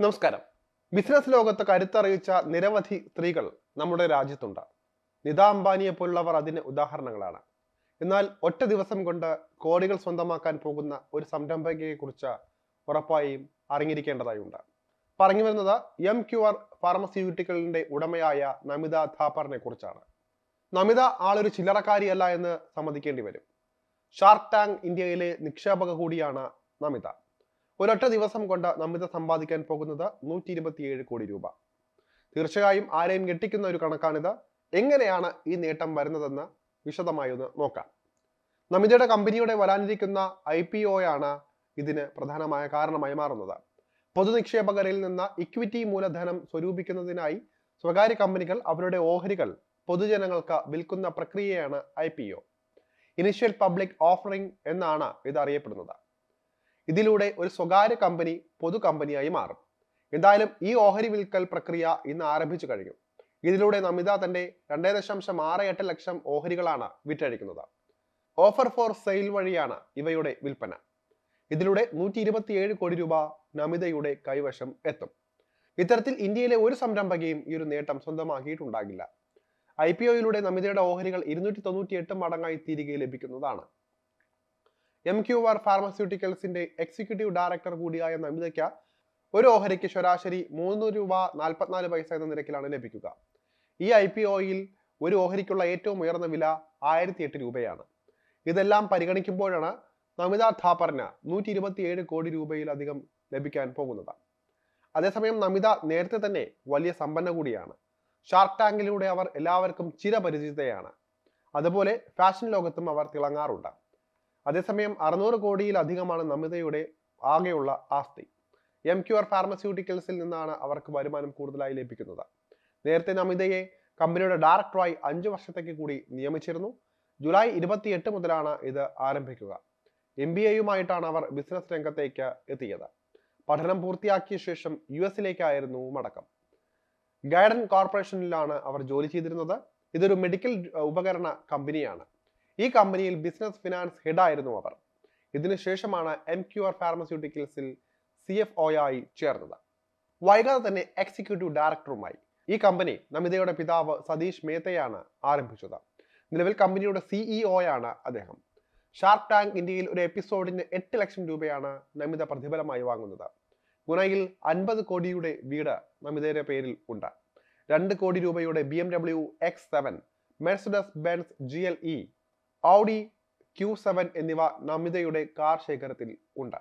നമസ്കാരം. ബിസിനസ് ലോകത്ത് കരുത്തറിയിച്ച നിരവധി സ്ത്രീകൾ നമ്മുടെ രാജ്യത്തുണ്ട്. നിത അംബാനിയെ പോലുള്ളവർ അതിന് ഉദാഹരണങ്ങളാണ്. എന്നാൽ ഒറ്റ ദിവസം കൊണ്ട് കോടികൾ സ്വന്തമാക്കാൻ പോകുന്ന ഒരു സംരംഭകയെ കുറിച്ച് ഉറപ്പായും അറിഞ്ഞിരിക്കേണ്ടതായുണ്ട്. പറഞ്ഞു വരുന്നത് എം ക്യു ആർ ഫാർമസ്യൂട്ടിക്കലിന്റെ ഉടമയായ നമിത ഥാപ്പറിനെ കുറിച്ചാണ്. നമിത ആളൊരു ചില്ലറക്കാരിയല്ല എന്ന് സമ്മതിക്കേണ്ടി വരും. ഷാർക്ക് ടാങ്ക് ഇന്ത്യയിലെ നിക്ഷേപക കൂടിയാണ് നമിത. ഒരൊറ്റ ദിവസം കൊണ്ട് നമിത സമ്പാദിക്കാൻ പോകുന്നത് നൂറ്റി ഇരുപത്തിയേഴ് കോടി രൂപ. തീർച്ചയായും ആരെയും ഞെട്ടിക്കുന്ന ഒരു കണക്കാണിത്. എങ്ങനെയാണ് ഈ നേട്ടം വരുന്നതെന്ന് വിശദമായി ഒന്ന് നോക്കാം. നമിതയുടെ കമ്പനിയുടെ വരാനിരിക്കുന്ന ഐ പി ഒയാണ് ഇതിന് പ്രധാനമായ കാരണമായി മാറുന്നത്. പൊതുനിക്ഷേപകരിൽ നിന്ന് ഇക്വിറ്റി മൂലധനം സ്വരൂപിക്കുന്നതിനായി സ്വകാര്യ കമ്പനികൾ അവരുടെ ഓഹരികൾ പൊതുജനങ്ങൾക്ക് വിൽക്കുന്ന പ്രക്രിയയാണ് I P O. Initial public offering എന്നാണ് ഇത് അറിയപ്പെടുന്നത് ഇതിലൂടെ ഒരു സ്വകാര്യ കമ്പനി പൊതു കമ്പനിയായി മാറും. എന്തായാലും ഈ ഓഹരി വിൽക്കൽ പ്രക്രിയ ഇന്ന് ആരംഭിച്ചു കഴിഞ്ഞു. ഇതിലൂടെ നമിത തന്റെ രണ്ടേ ദശാംശം ആറ് എട്ട് ലക്ഷം ഓഹരികളാണ് വിറ്റഴിക്കുന്നത്. ഓഫർ ഫോർ സെയിൽ വഴിയാണ് ഇവയുടെ വിൽപ്പന. ഇതിലൂടെ നൂറ്റി ഇരുപത്തിയേഴ് കോടി രൂപ നമിതയുടെ കൈവശം എത്തും. ഇത്തരത്തിൽ ഇന്ത്യയിലെ ഒരു സംരംഭകയും ഈ ഒരു നേട്ടം സ്വന്തമാക്കിയിട്ടുണ്ടാകില്ല. ഐ പി ഒയിലൂടെ നമിതയുടെ ഓഹരികൾ ഇരുന്നൂറ്റി തൊണ്ണൂറ്റി എട്ട് മടങ്ങായി തിരികെ ലഭിക്കുന്നതാണ്. എം ക്യു ആർ ഫാർമസ്യൂട്ടിക്കൽസിന്റെ എക്സിക്യൂട്ടീവ് ഡയറക്ടർ കൂടിയായ നമിതയ്ക്ക് ഒരു ഓഹരിക്ക് ശരാശരി മൂന്ന് രൂപ നാൽപ്പത്തിനാല് പൈസ എന്ന നിരക്കിലാണ് ലഭിക്കുക. ഈ ഐ പി ഒയിൽ ഒരു ഓഹരിക്കുള്ള ഏറ്റവും ഉയർന്ന വില ആയിരത്തി എട്ട് രൂപയാണ്. ഇതെല്ലാം പരിഗണിക്കുമ്പോഴാണ് നമിത ഥാപ്പറിന് നൂറ്റി ഇരുപത്തിയേഴ് കോടി രൂപയിലധികം ലഭിക്കാൻ പോകുന്നത്. അതേസമയം നമിത നേരത്തെ തന്നെ വലിയ സമ്പന്ന കൂടിയാണ്. ഷാർക്ക് ടാങ്കിലൂടെ അവർ എല്ലാവർക്കും ചിരപരിചിതയാണ്. അതുപോലെ ഫാഷൻ ലോകത്തും അവർ തിളങ്ങാറുണ്ട്. അതേസമയം അറുന്നൂറ് കോടിയിലധികമാണ് നമിതയുടെ ആകെയുള്ള ആസ്തി. എം ക്യു ആർ ഫാർമസ്യൂട്ടിക്കൽസിൽ നിന്നാണ് അവർക്ക് വരുമാനം കൂടുതലായി ലഭിക്കുന്നത്. നേരത്തെ നമിതയെ കമ്പനിയുടെ ഡയറക്ടറായി അഞ്ചു വർഷത്തേക്ക് കൂടി നിയമിച്ചിരുന്നു. ജൂലൈ ഇരുപത്തിയെട്ട് മുതലാണ് ഇത് ആരംഭിക്കുക. എം ബി എയുമായിട്ടാണ് അവർ ബിസിനസ് രംഗത്തേക്ക് എത്തിയത്. പഠനം പൂർത്തിയാക്കിയ ശേഷം യു എസിലേക്കായിരുന്നു മടക്കം. ഗൈഡൻ കോർപ്പറേഷനിലാണ് അവർ ജോലി ചെയ്തിരുന്നത്. ഇതൊരു മെഡിക്കൽ ഉപകരണ കമ്പനിയാണ്. ഈ കമ്പനിയിൽ ബിസിനസ് ഫിനാൻസ് ഹെഡായിരുന്നു അവർ. ഇതിനുശേഷമാണ് എം ക്യു ആർ ഫാർമസ്യൂട്ടിക്കൽസിൽ സി എഫ് ഒ ആയി ചേർന്നത്. വൈകാതെ തന്നെ എക്സിക്യൂട്ടീവ് ഡയറക്ടറുമായി ഈ കമ്പനി നമിതയുടെ പിതാവ് സതീഷ് മേത്തയാണ് ആരംഭിച്ചത്. നിലവിൽ കമ്പനിയുടെ സിഇഒ ആണ് അദ്ദേഹം. ഷാർക്ക് ടാങ്ക് ഇന്ത്യയിൽ ഒരു എപ്പിസോഡിന് എട്ട് ലക്ഷം രൂപയാണ് നമിത പ്രതിഫലമായി വാങ്ങുന്നത്. ഗുണയിൽ അൻപത് കോടിയുടെ വീട് നമിതയുടെ പേരിൽ ഉണ്ട്. രണ്ട് കോടി രൂപയുടെ B M W X seven Mercedes Benz G L E Audi Q seven എന്നിവ നമിതയുടെ കാർ ശേഖരത്തിൽ ഉണ്ട്.